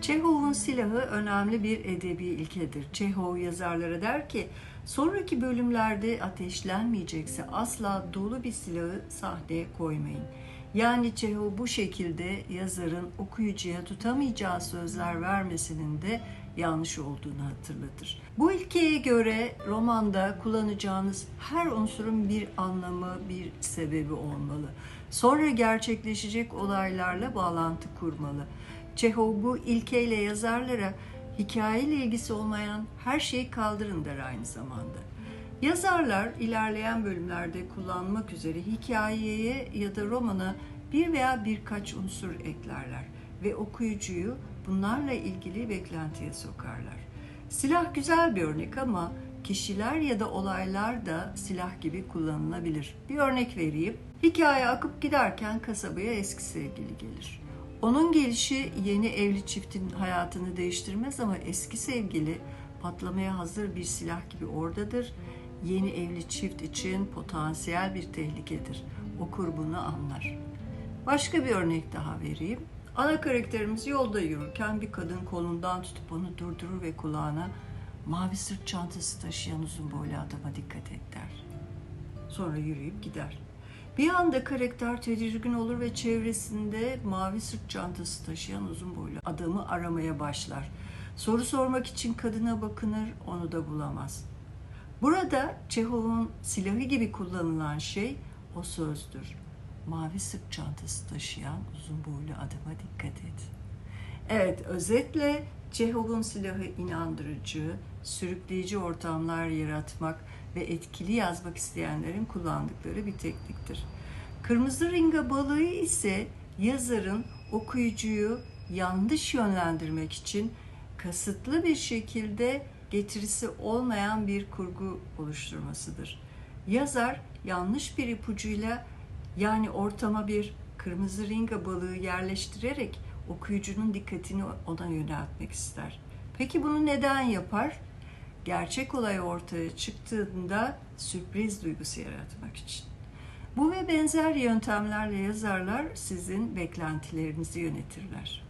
Çehov'un silahı önemli bir edebi ilkedir. Çehov yazarlara der ki, sonraki bölümlerde ateşlenmeyecekse asla dolu bir silahı sahneye koymayın. Yani Çehov bu şekilde yazarın okuyucuya tutamayacağı sözler vermesinin de yanlış olduğunu hatırlatır. Bu ilkeye göre romanda kullanacağınız her unsurun bir anlamı, bir sebebi olmalı. Sonra gerçekleşecek olaylarla bağlantı kurmalı. Çehov bu ilkeyle yazarlara hikayeyle ilgisi olmayan her şeyi kaldırın der aynı zamanda. Yazarlar ilerleyen bölümlerde kullanmak üzere hikayeye ya da romana bir veya birkaç unsur eklerler ve okuyucuyu bunlarla ilgili beklentiye sokarlar. Silah güzel bir örnek ama kişiler ya da olaylar da silah gibi kullanılabilir. Bir örnek vereyim. Hikaye akıp giderken kasabaya eski sevgili gelir. Onun gelişi yeni evli çiftin hayatını değiştirmez ama eski sevgili patlamaya hazır bir silah gibi oradadır. Yeni evli çift için potansiyel bir tehlikedir. Okur bunu anlar. Başka bir örnek daha vereyim. Ana karakterimiz yolda yürürken bir kadın kolundan tutup onu durdurur ve kulağına mavi sırt çantası taşıyan uzun boylu adama dikkat et der. Sonra yürüyüp gider. Bir anda karakter tedirgin olur ve çevresinde mavi sırt çantası taşıyan uzun boylu adamı aramaya başlar. Soru sormak için kadına bakınır, onu da bulamaz. Burada Çehov'un silahı gibi kullanılan şey o sözdür. Mavi sırt çantası taşıyan uzun boylu adama dikkat et. Evet, özetle Çehov'un silahı inandırıcı, sürükleyici ortamlar yaratmak ve etkili yazmak isteyenlerin kullandıkları bir tekniktir. Kırmızı ringa balığı ise yazarın okuyucuyu yanlış yönlendirmek için kasıtlı bir şekilde getirisi olmayan bir kurgu oluşturmasıdır. Yazar yanlış bir ipucuyla yani ortama bir kırmızı ringa balığı yerleştirerek okuyucunun dikkatini ona yöneltmek ister. Peki bunu neden yapar? Gerçek olay ortaya çıktığında sürpriz duygusu yaratmak için. Bu ve benzer yöntemlerle yazarlar sizin beklentilerinizi yönetirler.